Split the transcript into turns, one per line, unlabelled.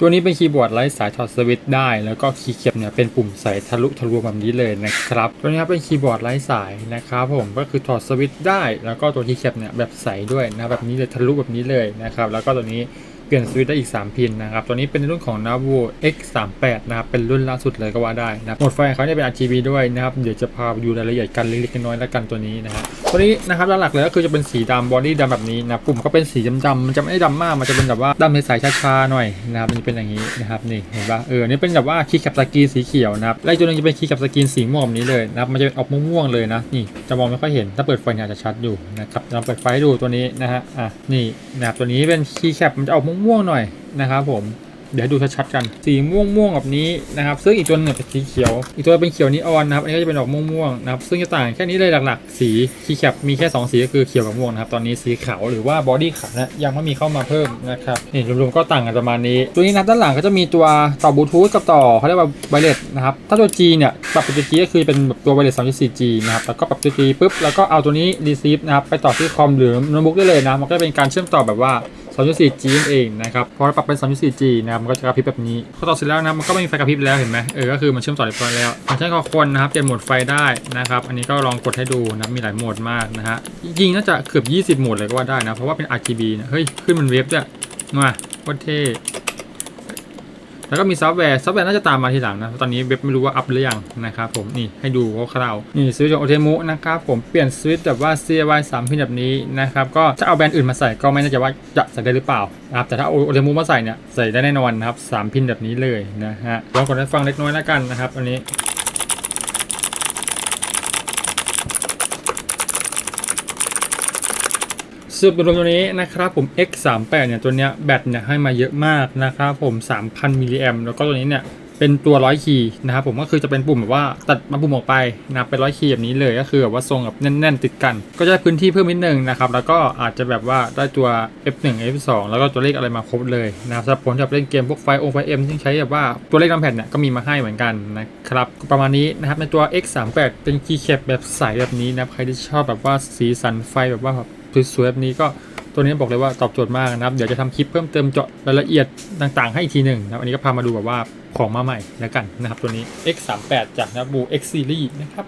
ตัวนี้เป็นคีย์บอร์ดไร้สายถอดสวิตช์ได้ แล้วก็คีย์เข็บเนี่ยเป็นปุ่มใส่ทะลุทะลวงแบบนี้เลยนะครับตัวนี้เป็นคีย์บอร์ดไร้สายนะครับผมก็คือถอดสวิตช์ได้ แล้วก็ตัวคีย์เข็บเนี่ยแบบใสด้วยนะแบบนี้เลยทะลุแบบนี้เลยนะครับแล้วก็ตัวนี้ เปลี่ยนสวิตช์ได้อีก 3 พินนะครับ ตัวนี้เป็นรุ่นของ Navo X38 นะครับ เป็นรุ่นล่าสุดเลยก็ว่าได้นะโหมดไฟของเขาเนี่ยเป็น RGB ด้วยนะครับ เดี๋ยวจะพาไปดูรายละเอียดกันเล็กๆน้อยๆแล้วกันตัวนี้นะฮะตัวนี้นะครับหลักๆเลยก็คือจะเป็นสีดำบอดี้ดำแบบนี้นะปุ่มก็เป็นสีดำๆมันจะไม่ได้ดำมาก มันจะเป็นแบบว่าดำใสๆชาๆหน่อยนะครับ มันจะเป็นอย่างนี้นะครับ นี่เห็นปะเออ นี่เป็นแบบว่าคีย์แคปสกรีนสีเขียวนะครับ และอีกตัวหนึงจะเป็นคีย์แคปสกรีนสีม่วงแบบนี้เลยนะครับ มันจะเป็นออกม่วงๆเลยนะ นี่ จะมองไม่ค่อยเห็น ถ้าเปิดไฟเนี่ยจะชัดอยู่นะครับเราเปิดไฟดูตัวนี้นะฮะ อะ นี่นะครับตัวนี้เป็นคีย์แคปมันจะออกม่วงๆหน่อยนะครับผมเดี๋ยวดูชัดๆกัน สีม่วงม่วงๆแบบนี้นะครับซึ่งอีกตัวหนึงเป็นสีเขียว อีกตัวเป็นเขียวนีออนนะครับ อันนี้ก็จะเป็นออกม่วงม่วงๆนะครับ ซึ่งจะต่างแค่นี้เลยหลักๆ สีคีแคปมีแค่ 2 สีก็คือเขียวกับม่วงนะครับ ตอนนี้สีขาวหรือว่าบอดี้ขาวนะยังไม่มีเข้ามาเพิ่มนะครับ นี่รวมๆก็ต่างกันประมาณนี้ ตัวนี้นะด้านหลังก็จะมีตัวต่อบลูทูธกับต่อเขาเรียกว่าไวเลสนะครับ ถ้าตัว G เนี่ยปรับเป็นตัว G ก็คือเป็นแบบตัวไวเลส 3.4G นะครับ แล้วก็ปรับตัว G ปุ๊บ แล้วก็เอาตัวนี้ receive นะครับไปต่อที่คอมหรือโน้ตบุ๊กได้เลยนะ มันก็เป็นการเชื่อมต่อแบบว่า 3.4G นั่นเองนะครับพอเราปรับเป็น 3.4G นะครับมันก็จะกระพริบแบบนี้พอต่อเสร็จแล้วนะมันก็ไม่มีไฟกระพริบแล้วเห็นไหมเออก็คือมันเชื่อมต่อเรียบร้อยแล้วฟังก์ชันคอคนนะครับเปลี่ยนโหมดไฟได้นะครับอันนี้ก็ลองกดให้ดูนะมีหลายโหมดมากนะฮะยิงน่าจะเกือบ 20 โหมดเลยก็ว่าได้นะเพราะว่าเป็น RGB นะเฮ้ยขึ้นมันเวฟด้วยมาโคตรเท่ แล้วก็มีซอฟต์แวร์ซอฟต์แวร์น่าจะตามมาทีหลังนะ ตอนนี้เว็บไม่รู้ว่าอัพหรือยังนะครับผมนี่ให้ดูคร่าวๆนี่สวิตช์ของโอเทมุนะครับผมเปลี่ยนสวิตช์แบบว่า CY 3พินแบบนี้นะครับก็ถ้าเอาแบรนด์อื่นมาใส่ก็ไม่แน่ใจว่าจะใส่ได้หรือเปล่านะครับแต่ถ้าโอเทมุมาใส่เนี่ยใส่ได้แน่นอนนะครับ3พินแบบนี้เลยนะฮะลองกดให้ฟังเล็กน้อยแล้วกันนะครับอันนี้ สรุปรวมตัวนี้นะครับผม X38 เนี่ยตัวเนี้ยแบตเนี่ยให้มาเยอะมากนะครับผม 3,000 มิลลิแอมแล้วก็ตัวนี้เนี่ยเป็นตัวร้อยคีย์นะครับผมก็คือจะเป็นปุ่มแบบว่าตัดมาปุ่มออกไปนะเป็นร้อยคีย์แบบนี้เลยก็คือแบบว่าทรงแบบแน่น ๆ ติดกัน ก็จะพื้นที่เพิ่มนิดนึงนะครับแล้วก็อาจจะแบบว่าได้ตัว F1 F2 แล้วก็ตัวเลขอะไรมาครบเลยนะครับสำหรับผมจะเล่นเกมพวกไฟโอไฟเอ็มที่ใช้แบบว่าตัวเลขนำแผ่นเนี่ยก็มีมาให้เหมือนกันนะครับประมาณนี้นะครับในตัว X38 เป็นคีย์แคปแบบใสแบบนี้นะใครที่ชอบแบบว่าสีสันไฟแบบว่าแบบ สวยๆแบบนี้ก็ตัวนี้บอกเลยว่าตอบโจทย์มากนะครับ เดี๋ยวจะทำคลิปเพิ่มเติมเจาะรายละเอียดต่างๆ ให้อีกทีหนึ่งนะครับ อันนี้ก็พามาดูแบบว่าของมาใหม่แล้วกันนะครับ ตัวนี้ X38 จากนะบู X Series นะครับ